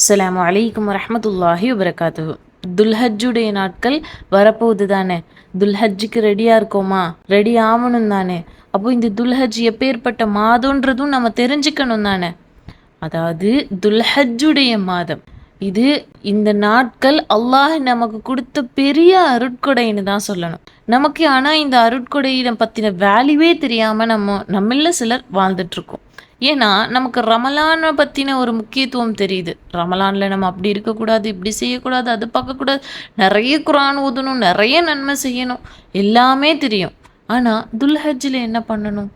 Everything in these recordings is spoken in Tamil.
அஸ்லாம் வலைக்கம் வரமத்துல்லாஹி வபரகாத்து துல்ஹஜ்ஜுடைய நாட்கள் வரப்போகுது தானே துல்ஹஜ்ஜுக்கு ரெடியாக இருக்கோமா? ரெடி ஆகணும் தானே? அப்போ இந்த துல்ஹஜ் எப்பேற்பட்ட மாதம்ன்றதும் நம்ம தெரிஞ்சுக்கணும் தானே? அதாவது துல்ஹஜ்ஜுடைய மாதம். இது இந்த நாட்கள் அல்லாஹ் நமக்கு கொடுத்த பெரிய அருட்கொடைன்னு தான் சொல்லணும். நமக்கு ஆனால் இந்த அருட்கொடையை பற்றின வேல்யூவே தெரியாமல் நம்ம நம்மள சிலர் வாழ்ந்துட்டுருக்கோம் ஏன்னா நமக்கு ரமலானை பற்றின ஒரு முக்கியத்துவம் தெரியுது. ரமலானில் நம்ம அப்படி இருக்கக்கூடாது இப்படி செய்யக்கூடாது அது பார்க்கக்கூடாது. நிறைய குரான் ஊதணும் நிறைய நன்மை செய்யணும். எல்லாமே தெரியும். ஆனால் துல்ஹஜ்ஜில் என்ன பண்ணணும்?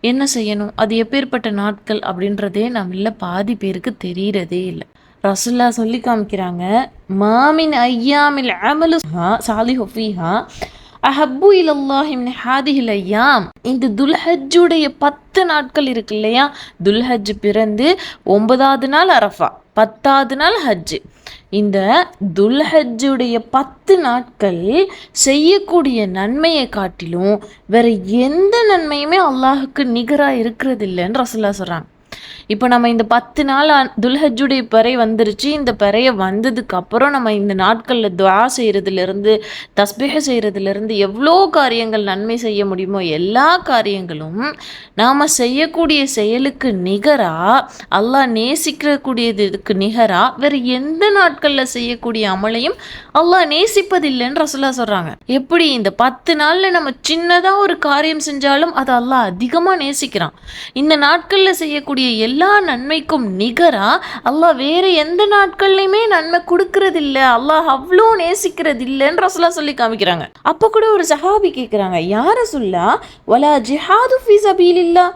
என்ன செய்யணும்? அது எப்பேற்பட்ட நாட்கள் அப்படின்றதே நம்மள பாதி பேருக்கு தெரியறதே இல்லை. ரசுல்லா சொல்லி காமிக்கிறாங்க மாமின் ஐயாமில் அமலு சாலி ஃபீஹா. அஹப்பு இலல்லாஹி மின் ஹாதிஹில் ஐயாம் இந்த துல்ஹஜ்ஜுடைய பத்து நாட்கள் இருக்கு இல்லையா? துல்ஹஜ் பிறந்து ஒன்பதாவது நாள் அரஃபா பத்தாவது நாள் ஹஜ்ஜு. இந்த துல்ஹஜ்ஜுடைய பத்து நாட்கள் செய்யக்கூடிய நன்மையை காட்டிலும் வேற எந்த நன்மையுமே அல்லாஹுக்கு நிகராக இருக்கிறது இல்லைன்னு ரசுல்லா சொல்கிறாங்க இப்போ நம்ம இந்த பத்து நாள் துல்ஹஜுடைய துல்ஹஜ்ஜுடைய பிறை வந்துருச்சு. இந்த பிறைய வந்ததுக்கு அப்புறம் நம்ம இந்த நாட்களில் துவா செய்கிறதுலேருந்து தஸ்பிக செய்கிறதுலேருந்து எவ்வளோ காரியங்கள் நன்மை செய்ய முடியுமோ எல்லா காரியங்களும் நாம் செய்யக்கூடிய செயலுக்கு நிகராக அல்லாஹ் நேசிக்கக்கூடியதுக்கு நிகராக வேறு எந்த நாட்களில் செய்யக்கூடிய அமலையும் அல்லாஹ் நேசிப்பதில்லைன்னு ரசுல்லா சொல்கிறாங்க எப்படி இந்த பத்து நாளில் நம்ம சின்னதாக ஒரு காரியம் செஞ்சாலும் அதை அல்லாஹ் அதிகமாக நேசிக்கிறான். இந்த நாட்களில் செய்யக்கூடிய எல்லா எல்லா நன்மைக்கும் நிகராக அல்லாஹ் வேறு எந்த நாட்கள்லையுமே நன்மை கொடுக்கறதில்ல. அல்லாஹ் அவ்வளோ நேசிக்கிறது இல்லைன்னு ரசுல்லா சொல்லி காமிக்கிறாங்க. அப்போ கூட ஒரு சஹாபி கேட்குறாங்க யார சொல்லா வலா ஜிஹாது ஃபி சபீலில்லா.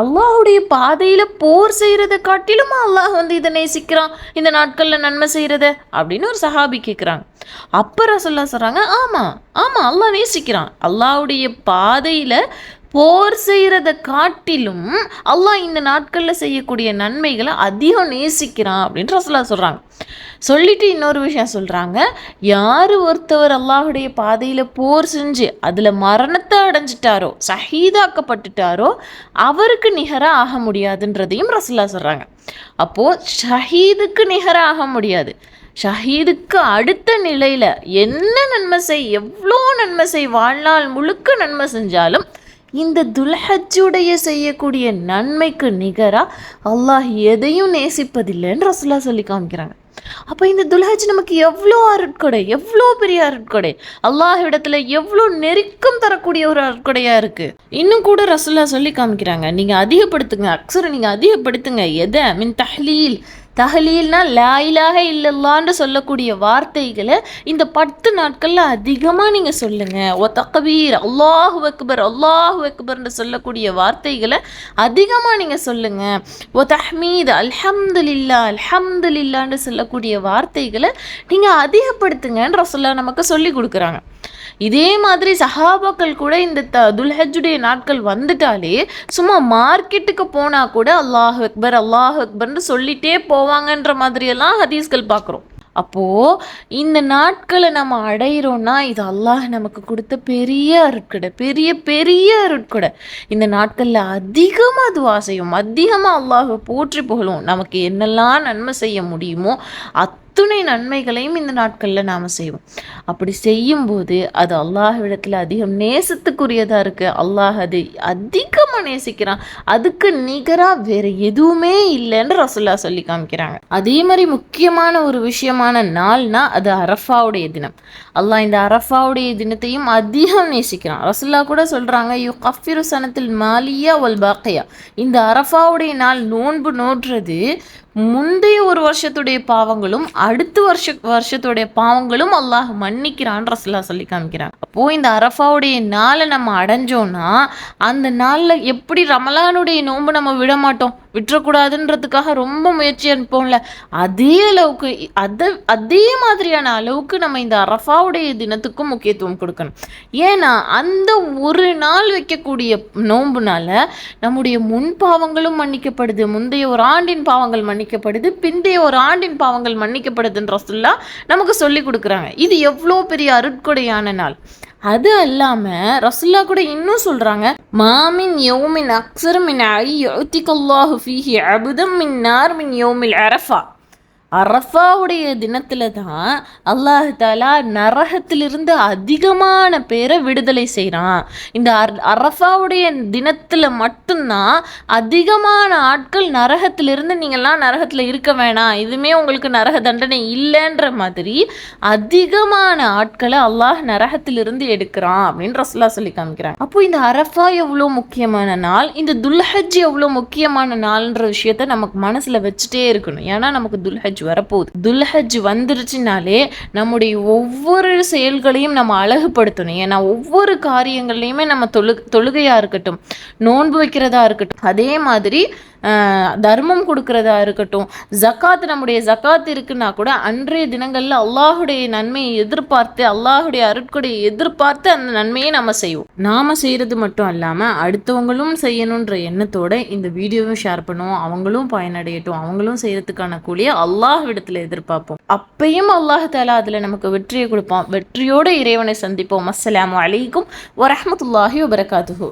அல்லாஹுடைய பாதையில் போர் செய்கிறத காட்டிலும் அல்லாஹ் வந்து இதை நேசிக்கிறான்? இந்த நாட்களில் நன்மை செய்கிறத அப்படின்னு ஒரு சஹாபி கேட்குறாங்க அப்ப ரசல்லா சொல்கிறாங்க ஆமாம் ஆமாம் அல்லாஹ் நேசிக்கிறான். அல்லாஹ்வுடைய பாதையில் போர் செய்கிறத காட்டிலும் அல்லாஹ் இந்த நாட்களில் செய்யக்கூடிய நன்மைகளை அதிகம் நேசிக்கிறான் அப்படின்னு ரசலா சொல்கிறாங்க சொல்லிட்டு இன்னொரு விஷயம் சொல்கிறாங்க யார் ஒருத்தவர் அல்லாஹுடைய பாதையில் போர் செஞ்சு அதில் மரணத்தை அடைஞ்சிட்டாரோ ஷஹீதாக்கப்பட்டுட்டாரோ அவருக்கு நிகராக ஆக முடியாதுன்றதையும் ரசல்லா சொல்கிறாங்க அப்போது ஷஹீதுக்கு நிகராக ஆக முடியாது. ஷஹீதுக்கு அடுத்த நிலையில் என்ன நன்மை செய் எவ்வளோ நன்மை செய் வாழ்நாள் முழுக்க நன்மை செஞ்சாலும் இந்த துல்ஹஜ்ஜுடைய செய்யக்கூடிய நன்மைக்கு நிகராக அல்லாஹ் எதையும் நேசிப்பதில்லைன்னு ரசுல்லா சொல்லி காமிக்கிறாங்க. அப்போ இந்த துல்ஹஜ் நமக்கு எவ்வளோ அருட்கொடை எவ்வளோ பெரிய அருட்கொடை? அல்லாஹ் இடத்துல எவ்வளோ நெருக்கம் தரக்கூடிய ஒரு அருட்கொடையாக இருக்குது இன்னும் கூட ரசுல்லா சொல்லி காமிக்கிறாங்க. நீங்கள் அதிகப்படுத்துங்க அக்ஸரை நீங்கள் அதிகப்படுத்துங்க. எதை? மின் தஹ்லீல். தஹலீல்னா லாயிலாக இல்லல்லான்னு சொல்லக்கூடிய வார்த்தைகளை இந்த பத்து நாட்களில் அதிகமாக நீங்கள் சொல்லுங்கள் ஓ தக்கபீர் அல்லாஹு அக்பர் அல்லாஹு அக்பர்னு சொல்லக்கூடிய வார்த்தைகளை அதிகமாக நீங்கள் சொல்லுங்கள் ஓ தஹ்மீத் அல்ஹம்துலில்லா அல்ஹம்துலில்லான்னு சொல்லக்கூடிய வார்த்தைகளை நீங்கள் அதிகப்படுத்துங்கன்ற சொல்ல நமக்கு சொல்லி கொடுக்குறாங்க. இதே மாதிரி சஹாபாக்கள் கூட இந்த த துல்ஹஜுடைய நாட்கள் வந்துட்டாலே சும்மா மார்க்கெட்டுக்கு போனால் கூட அல்லாஹ் அக்பர் அல்லாஹ் அக்பர்னு சொல்லிட்டே போவாங்கன்ற மாதிரியெல்லாம் ஹதீஸ்கள் பார்க்குறோம் அப்போது இந்த நாட்களை நம்ம அடையிறோம்னா இது அல்லாஹ் நமக்கு கொடுத்த பெரிய அருட்கொடை பெரிய பெரிய அருட்கொடை. இந்த நாட்களில் அதிகமாக துவா செய்யும் அதிகமாக அல்லாஹ் போற்றி புகழும். நமக்கு என்னெல்லாம் நன்மை செய்ய முடியுமோ அத்துணை நன்மைகளையும் இந்த நாட்களில் நாம் செய்வோம். அப்படி செய்யும்போது அது அல்லாஹ்விடத்தில் அதிகம் நேசத்துக்குரியதாக இருக்குது அல்லாஹ் அது அதிகமாக நேசிக்கிறான். அதுக்கு நிகராக வேறு எதுவுமே இல்லைன்னு ரசுல்லா சொல்லி காமிக்கிறாங்க. அதே மாதிரி முக்கியமான ஒரு விஷயமான நாள்னா அது அரஃபாவுடைய தினம். அல்லாஹ் இந்த அரஃபாவுடைய தினத்தையும் அதிகம் நேசிக்கிறான். ரசுல்லா கூட சொல்கிறாங்க யு கஃபிரு சனத்தில் மாலியா ஒல் பாக்கையா இந்த அரஃபாவுடைய நாள் நோன்பு நோற்றுறது முந்தைய ஒரு வருஷத்துடைய பாவங்களும் அடுத்த வருஷ வருஷத்துடைய பாவங்களும் அல்லாஹ் மன்னிக்கிறான் ரசுல்லா சொல்லி காமிக்கிறாங்க அப்போ இந்த அரஃபாவுடைய நாளை நம்ம அடைஞ்சோம்னா அந்த நாளில் எப்படி ரமலானுடைய நோன்பு நம்ம விட மாட்டோம் விட்டுறக்கூடாதுன்றதுக்காக ரொம்ப முயற்சி அனுப்போம்ல அதே அளவுக்கு அதை அதே மாதிரியான அளவுக்கு நம்ம இந்த அரஃபாவுடைய தினத்துக்கும் முக்கியத்துவம் கொடுக்கணும். ஏன்னா அந்த ஒரு நாள் வைக்கக்கூடிய நோன்புனால நம்முடைய முன் பாவங்களும் மன்னிக்கப்படுது முந்தைய ஒரு ஆண்டின் பாவங்கள் மன்னிக்கப்படுது பிந்தைய ஒரு ஆண்டின் பாவங்கள் மன்னிக்கப்படுதுன்ற சொல்லா நமக்கு சொல்லி கொடுக்குறாங்க. இது எவ்வளோ பெரிய அருட்கொடையான நாள். அது அல்லாம ரசுல்லா கூட இன்னும் சொல்றாங்க மாமின் யோமின் அக்சர் மின் ஐ யுத்திகல்லாஹு ஃபீஹி அபுதம் மின் நார் மின் யோமில் அரஃபா. அரஃபாவுடைய தினத்துல தான் அல்லாஹ் தாலா நரகத்திலிருந்து அதிகமான பேரை விடுதலை செய்கிறான் இந்த அர் அரஃபாவுடைய தினத்துல மட்டும்தான் அதிகமான ஆட்கள் நரகத்திலிருந்து நீங்கள்லாம் நரகத்தில் இருக்க வேணாம் இதுவுமே உங்களுக்கு நரக தண்டனை இல்லைன்ற மாதிரி அதிகமான ஆட்களை அல்லாஹ் நரகத்திலிருந்து எடுக்கிறான் அப்படின்னு ரசுல்லா சொல்லி காமிக்கிறான் அப்போ இந்த அரஃபா எவ்வளோ முக்கியமான நாள்? இந்த துல்ஹஜ் எவ்வளோ முக்கியமான நாள்ன்ற விஷயத்த நமக்கு மனசுல வச்சுட்டே இருக்கணும். ஏன்னா நமக்கு துல்ஹஜ் வரப்போகுது. துல்ஹஜ் வந்துருச்சுனாலே நம்முடைய ஒவ்வொரு செயல்களையும் நம்ம அழகுபடுத்தணும். ஏன்னா ஒவ்வொரு காரியங்கள்லையுமே நம்ம தொழு தொழுகையா இருக்கட்டும் நோன்பு வைக்கிறதா இருக்கட்டும் அதே மாதிரி தர்மம் கொடுக்கறதா இருக்கட்டும் ஜக்காத் நம்முடைய ஜக்காத் இருக்குன்னா கூட அன்றைய தினங்களில் அல்லாஹுடைய நன்மையை எதிர்பார்த்து அல்லாஹுடைய அருட்கொடையை எதிர்பார்த்து அந்த நன்மையை நம்ம செய்வோம். நாம செய்யறது மட்டும் இல்லாமல் அடுத்தவங்களும் செய்யணுன்ற எண்ணத்தோட இந்த வீடியோவும் ஷேர் பண்ணுவோம். அவங்களும் பயனடையட்டும். அவங்களும் செய்யறதுக்கான கூலியை அல்லாஹ் இடத்துல எதிர்பார்ப்போம். அப்பையும் அல்லாஹ் தாலா அதில் நமக்கு வெற்றியை கொடுப்போம் வெற்றியோட இறைவனை சந்திப்போம். அஸ்லாம் வலைக்கும் வரமத்துல்லாஹி வபரகாத்துஹு.